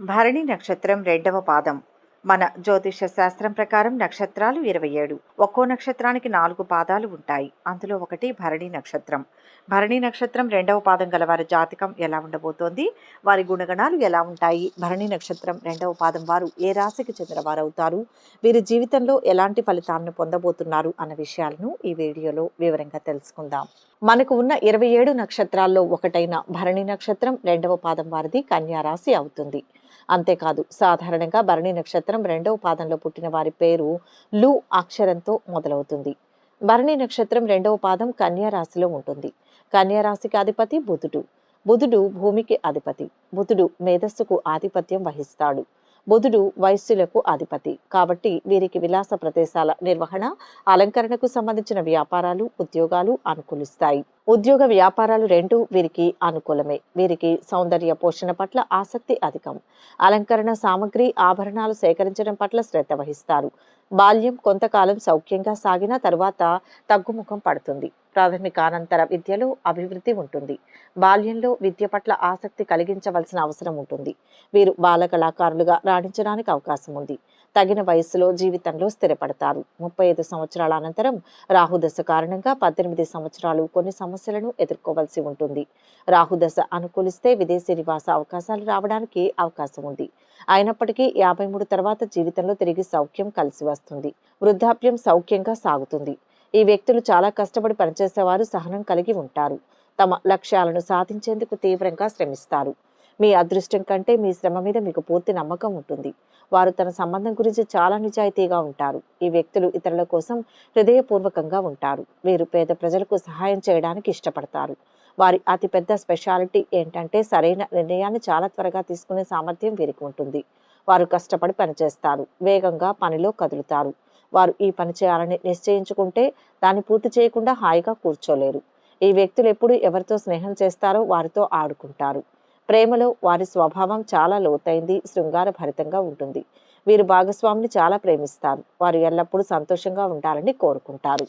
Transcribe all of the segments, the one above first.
భరణి నక్షత్రం రెండవ పాదం. మన జ్యోతిష శాస్త్రం ప్రకారం నక్షత్రాలు ఇరవై ఏడు. ఒక్కో నక్షత్రానికి నాలుగు పాదాలు ఉంటాయి. అందులో ఒకటి భరణి నక్షత్రం. భరణి నక్షత్రం రెండవ పాదం గల వారి జాతకం ఎలా ఉండబోతోంది? వారి గుణగణాలు ఎలా ఉంటాయి? భరణి నక్షత్రం రెండవ పాదం వారు ఏ రాశికి చెందిన వారవుతారు వీరి జీవితంలో ఎలాంటి ఫలితాలను పొందబోతున్నారు? అన్న విషయాలను ఈ వీడియోలో వివరంగా తెలుసుకుందాం. మనకు ఉన్న ఇరవై ఏడు నక్షత్రాల్లో ఒకటైన భరణి నక్షత్రం రెండవ పాదం వారిది కన్యారాశి అవుతుంది. అంతేకాదు సాధారణంగా భరణి నక్షత్రం రెండవ పాదంలో పుట్టిన వారి పేరు లు అక్షరంతో మొదలవుతుంది. భరణి నక్షత్రం రెండవ పాదం కన్యారాశిలో ఉంటుంది. కన్యారాశికి అధిపతి బుధుడు. బుధుడు భూమికి అధిపతి. బుధుడు మేధస్సుకు ఆధిపత్యం వహిస్తాడు. బుధుడు వయస్సులకు అధిపతి. కాబట్టి వీరికి విలాస ప్రదేశాల నిర్వహణ అలంకరణకు సంబంధించిన వ్యాపారాలు ఉద్యోగాలు అనుకూలిస్తాయి. ఉద్యోగ వ్యాపారాలు రెండు వీరికి అనుకూలమే. వీరికి సౌందర్య పోషణ పట్ల ఆసక్తి అధికం. అలంకరణ సామగ్రి ఆభరణాలు సేకరించడం పట్ల శ్రద్ధ వహిస్తారు. బాల్యం కొంతకాలం సౌఖ్యంగా సాగిన తరువాత తగ్గుముఖం పడుతుంది. ప్రాథమిక అనంతర విద్యలో అభివృద్ధి ఉంటుంది. బాల్యంలో విద్య పట్ల ఆసక్తి కలిగించవలసిన అవసరం ఉంటుంది. వీరు బాల కళాకారులుగా రాణించడానికి అవకాశం ఉంది. తగిన వయస్సులో జీవితంలో స్థిరపడతారు. ముప్పై ఐదు సంవత్సరాల అనంతరం రాహుదశ కారణంగా పద్దెనిమిది సంవత్సరాలు కొన్ని సమస్యలను ఎదుర్కోవాల్సి ఉంటుంది. రాహుదశ అనుకూలిస్తే విదేశీ నివాస అవకాశాలు రావడానికి అవకాశం ఉంది. అయినప్పటికీ యాభై మూడు తర్వాత జీవితంలో తిరిగి సౌఖ్యం కలిసి వస్తుంది. వృద్ధాప్యం సౌఖ్యంగా సాగుతుంది. ఈ వ్యక్తులు చాలా కష్టపడి పనిచేసేవారు సహనం కలిగి ఉంటారు. తమ లక్ష్యాలను సాధించేందుకు తీవ్రంగా శ్రమిస్తారు. మీ అదృష్టం కంటే మీ శ్రమ మీద మీకు పూర్తి నమ్మకం ఉంటుంది. వారు తన సంబంధం గురించి చాలా నిజాయితీగా ఉంటారు. ఈ వ్యక్తులు ఇతరుల కోసం హృదయపూర్వకంగా ఉంటారు. వీరు పేద ప్రజలకు సహాయం చేయడానికి ఇష్టపడతారు. వారి అతిపెద్ద స్పెషాలిటీ ఏంటంటే సరైన నిర్ణయాన్ని చాలా త్వరగా తీసుకునే సామర్థ్యం వీరికి ఉంటుంది. వారు కష్టపడి పనిచేస్తారు. వేగంగా పనిలో కదులుతారు. వారు ఈ పని చేయాలని నిశ్చయించుకుంటే దాన్ని పూర్తి చేయకుండా హాయిగా కూర్చోలేరు. ఈ వ్యక్తులు ఎప్పుడు ఎవరితో స్నేహం చేస్తారో వారితో ఆడుకుంటారు. ప్రేమలో వారి స్వభావం చాలా లోతైంది శృంగార భరితంగా ఉంటుంది. వీరు భాగస్వామిని చాలా ప్రేమిస్తారు. వారు ఎల్లప్పుడూ సంతోషంగా ఉండాలని కోరుకుంటారు.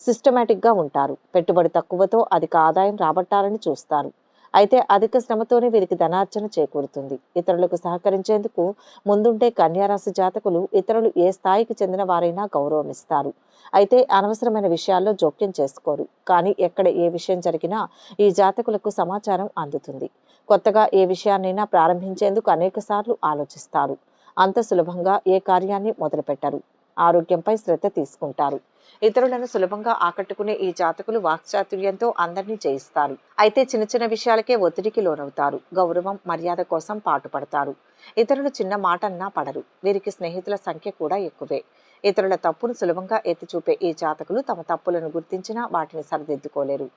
సిస్టమేటిక్గా ఉంటారు. పెట్టుబడి తక్కువతో అధిక ఆదాయం రాబట్టాలని చూస్తారు. అయితే అధిక శ్రమతోనే వీరికి ధనార్జన చేకూరుతుంది. ఇతరులకు సహకరించేందుకు ముందుంటే కన్యారాశి జాతకులు ఇతరులు ఏ స్థాయికి చెందిన వారైనా గౌరవమిస్తారు. అయితే అనవసరమైన విషయాల్లో జోక్యం చేసుకోరు. కానీ ఎక్కడ ఏ విషయం జరిగినా ఈ జాతకులకు సమాచారం అందుతుంది. కొత్తగా ఏ విషయాన్నైనా ప్రారంభించేందుకు అనేక సార్లు ఆలోచిస్తారు. అంత సులభంగా ఏ కార్యాన్ని మొదలుపెట్టరు. ఆరోగ్యంపై శ్రద్ధ తీసుకుంటారు. ఇతరులను సులభంగా ఆకట్టుకునే ఈ జాతకులు వాక్చాతుర్యంతో అందరినీ జయిస్తారు. అయితే చిన్న చిన్న విషయాలకే ఒత్తిడికి లోనవుతారు. గౌరవం మర్యాద కోసం పాటుపడతారు. ఇతరులు చిన్న మాట అన్నా పడరు. వీరికి స్నేహితుల సంఖ్య కూడా ఎక్కువే. ఇతరుల తప్పును సులభంగా ఎత్తి చూపే ఈ జాతకులు తమ తప్పులను గుర్తించినా వాటిని సరిదిద్దుకోలేరు.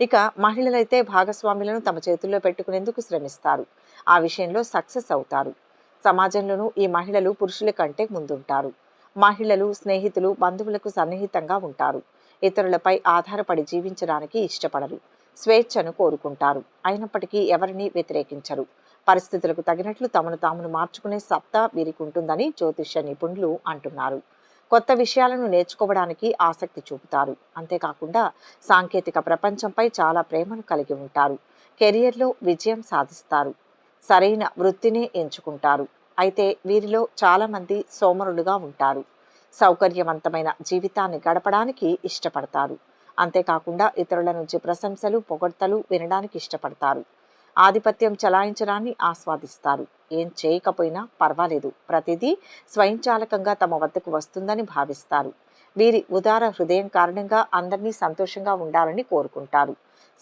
ఇక మహిళలైతే భాగస్వాములను తమ చేతుల్లో పెట్టుకునేందుకు శ్రమిస్తారు. ఆ విషయంలో సక్సెస్ అవుతారు. సమాజంలోనూ ఈ మహిళలు పురుషుల కంటే ముందుంటారు. మహిళలు స్నేహితులు బంధువులకు సన్నిహితంగా ఉంటారు. ఇతరులపై ఆధారపడి జీవించడానికి ఇష్టపడరు. స్వేచ్ఛను కోరుకుంటారు. అయినప్పటికీ ఎవరిని వ్యతిరేకించరు. పరిస్థితులకు తగినట్లు తమను తామును మార్చుకునే సత్తా వీరికి ఉంటుందని జ్యోతిష్య నిపుణులు అంటున్నారు. కొత్త విషయాలను నేర్చుకోవడానికి ఆసక్తి చూపుతారు. అంతేకాకుండా సాంకేతిక ప్రపంచంపై చాలా ప్రేమను కలిగి ఉంటారు. కెరియర్లో విజయం సాధిస్తారు. సరైన వృత్తినే ఎంచుకుంటారు. అయితే వీరిలో చాలామంది సోమరులుగా ఉంటారు. సౌకర్యవంతమైన జీవితాన్ని గడపడానికి ఇష్టపడతారు. అంతేకాకుండా ఇతరుల నుంచి ప్రశంసలు పొగడ్తలు వినడానికి ఇష్టపడతారు. ఆధిపత్యం చలాయించడాన్ని ఆస్వాదిస్తారు. ఏం చేయకపోయినా పర్వాలేదు. ప్రతిదీ స్వయంచాలకంగా తమ వద్దకు వస్తుందని భావిస్తారు. వీరి ఉదార హృదయం కారణంగా అందరినీ సంతోషంగా ఉండాలని కోరుకుంటారు.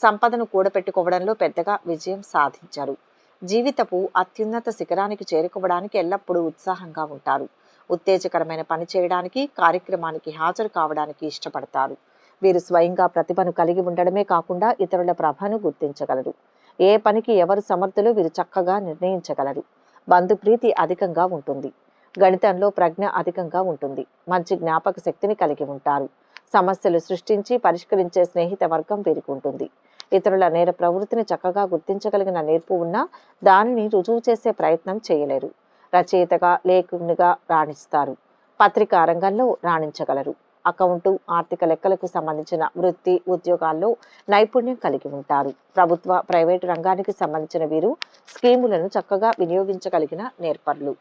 సంపదను కూడపెట్టుకోవడంలో పెద్దగా విజయం సాధించారు. జీవితపు అత్యున్నత శిఖరానికి చేరుకోవడానికి ఎల్లప్పుడూ ఉత్సాహంగా ఉంటారు. ఉత్తేజకరమైన పని చేయడానికి కార్యక్రమానికి హాజరు కావడానికి ఇష్టపడతారు. వీరు స్వయంగా ప్రతిభను కలిగి ఉండడమే కాకుండా ఇతరుల ప్రభను గుర్తించగలరు. ఏ పనికి ఎవరు సమర్థులు వీరు చక్కగా నిర్ణయించగలరు. బంధుప్రీతి అధికంగా ఉంటుంది. గణితంలో ప్రజ్ఞ అధికంగా ఉంటుంది. మంచి జ్ఞాపక శక్తిని కలిగి ఉంటారు. సమస్యలు సృష్టించి పరిష్కరించే స్నేహిత వర్గం వీరికి ఉంటుంది. ఇతరుల నేర ప్రవృత్తిని చక్కగా గుర్తించగలిగిన నేర్పు ఉన్నా దానిని రుజువు చేసే ప్రయత్నం చేయలేరు. రచయితగా లేఖకునిగా రాణిస్తారు. పత్రికా రంగంలో రాణించగలరు. అకౌంటు ఆర్థిక లెక్కలకు సంబంధించిన వృత్తి ఉద్యోగాల్లో నైపుణ్యం కలిగి ఉంటారు. ప్రభుత్వ ప్రైవేటు రంగానికి సంబంధించిన వీరు స్కీములను చక్కగా వినియోగించగలిగిన నేర్పర్లు.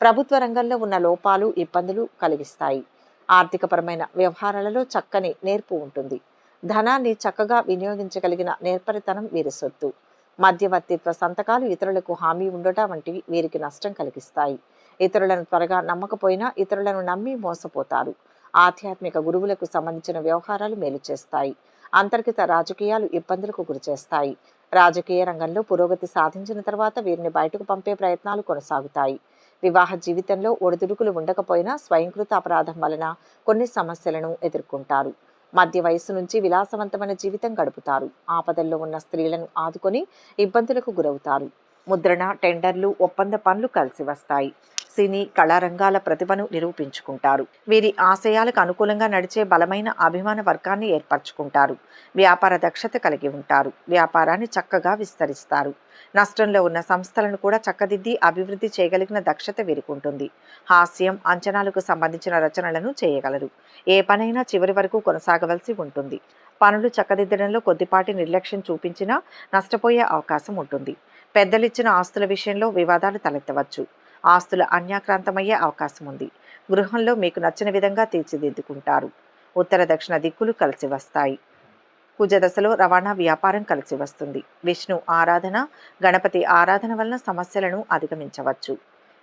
ప్రభుత్వ రంగంలో ఉన్న లోపాలు ఇబ్బందులు కలిగిస్తాయి. ఆర్థికపరమైన వ్యవహారాలలో చక్కని నేర్పు ఉంటుంది. ధనాన్ని చక్కగా వినియోగించగలిగిన నేర్పరితనం వీరి సొత్తు. మధ్యవర్తిత్వ సంతకాలు ఇతరులకు హామీ ఉండటం వంటివి వీరికి నష్టం కలిగిస్తాయి. ఇతరులను త్వరగా నమ్మకపోయినా ఇతరులను నమ్మి మోసపోతారు. ఆధ్యాత్మిక గురువులకు సంబంధించిన వ్యవహారాలు మేలు చేస్తాయి. అంతర్గత రాజకీయాలు ఇబ్బందులకు గురిచేస్తాయి రాజకీయ రంగంలో పురోగతి సాధించిన తర్వాత వీరిని బయటకు పంపే ప్రయత్నాలు కొనసాగుతాయి. వివాహ జీవితంలో ఒడిదుడుకులు ఉండకపోయినా స్వయంకృత అపరాధం వలన కొన్ని సమస్యలను ఎదుర్కొంటారు. మధ్య వయసు నుంచి విలాసవంతమైన జీవితం గడుపుతారు. ఆపదల్లో ఉన్న స్త్రీలను ఆదుకొని ఇబ్బందులకు గురవుతారు. ముద్రణ టెండర్లు ఒప్పంద పనులు కలిసి వస్తాయి. సినీ కళారంగాల ప్రతిభను నిరూపించుకుంటారు. వీరి ఆశయాలకు అనుకూలంగా నడిచే బలమైన అభిమాన వర్గాన్ని ఏర్పరచుకుంటారు. వ్యాపార దక్షత కలిగి ఉంటారు. వ్యాపారాన్ని చక్కగా విస్తరిస్తారు. నష్టంలో ఉన్న సంస్థలను కూడా చక్కదిద్ది అభివృద్ధి చేయగలిగిన దక్షత వీరికుంటుంది. హాస్యం అంచనాలకు సంబంధించిన రచనలను చేయగలరు. ఏ పనైనా చివరి వరకు కొనసాగవలసి ఉంటుంది. పనులు చక్కదిద్దడంలో కొద్దిపాటి నిర్లక్ష్యం చూపించినా నష్టపోయే అవకాశం ఉంటుంది. పెద్దలిచ్చిన ఆస్తుల విషయంలో వివాదాలు తలెత్తవచ్చు. ఆస్తుల అన్యాక్రాంతమయ్యే అవకాశం ఉంది. గృహంలో మీకు నచ్చిన విధంగా తీర్చిదిద్దుకుంటారు. ఉత్తర దక్షిణ దిక్కులు కలిసి వస్తాయి. కుజదశలో రవాణా వ్యాపారం కలిసి వస్తుంది. విష్ణు ఆరాధన గణపతి ఆరాధన వలన సమస్యలను అధిగమించవచ్చు.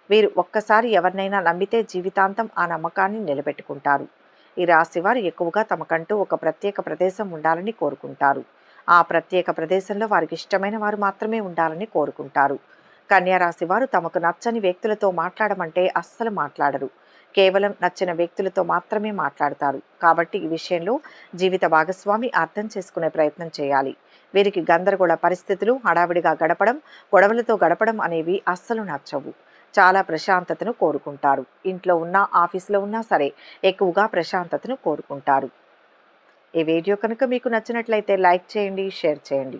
వీరు ఒక్కసారి ఎవరినైనా నమ్మితే జీవితాంతం ఆ నమ్మకాన్ని నిలబెట్టుకుంటారు. ఈ రాశివారు ఎక్కువగా తమకంటూ ఒక ప్రత్యేక ప్రదేశం ఉండాలని కోరుకుంటారు. ఆ ప్రత్యేక ప్రదేశంలో వారికి ఇష్టమైన వారు మాత్రమే ఉండాలని కోరుకుంటారు. కన్యారాశి వారు తమకు నచ్చని వ్యక్తులతో మాట్లాడమంటే అస్సలు మాట్లాడరు. కేవలం నచ్చిన వ్యక్తులతో మాత్రమే మాట్లాడతారు. కాబట్టి ఈ విషయంలో జీవిత భాగస్వామి అర్థం చేసుకునే ప్రయత్నం చేయాలి. వీరికి గందరగోళ పరిస్థితులు హడావిడిగా గడపడం గొడవలతో గడపడం అనేవి అస్సలు నచ్చవు. చాలా ప్రశాంతతను కోరుకుంటారు. ఇంట్లో ఉన్నా ఆఫీసులో ఉన్నా సరే ఎక్కువగా ప్రశాంతతను కోరుకుంటారు. ఈ వీడియో కనుక మీకు నచ్చినట్లయితే లైక్ చేయండి షేర్ చేయండి.